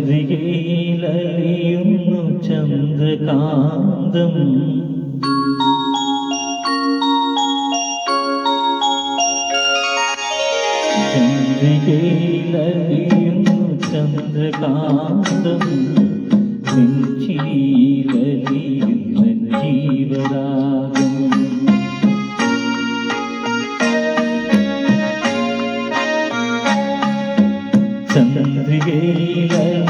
ചന്ദ്രികയിലലിയുന്നു ചന്ദ്രകാന്തം. ചന്ദ്രികയിലലിയുന്നു ചന്ദ്രകാന്തം. നെഞ്ചിയിലലിയുന്ന ജീവരാഗം. ചന്ദ്രികയിലലിയുന്നു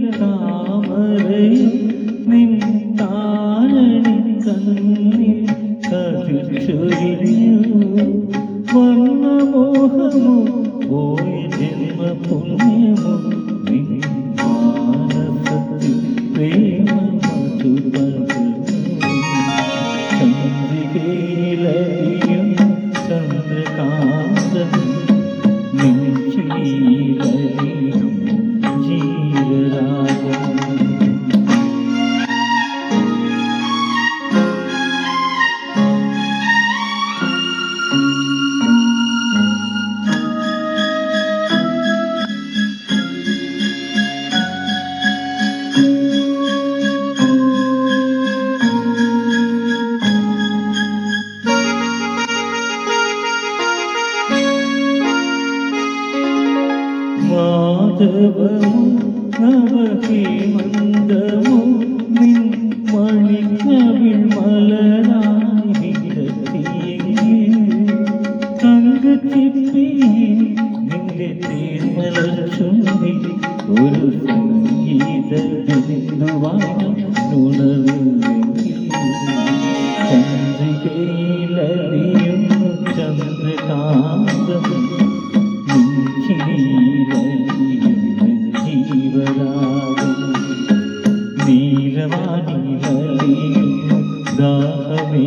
ಕೇಳಲ മാധവമു നവഹേമന്തമു നിൻ മണിക്കവിൾ മലരായിരത്തിയെങ്കിൽ തങ്കച്ചിപ്പി നിന്റെ തേർമലച്ചുണ്ടി ഒരു സംഗീത ചന്ദ്രികയിലറിയുന്നു ചന്ദ്രകാന്തം. നിരവാണി ദാഹമേ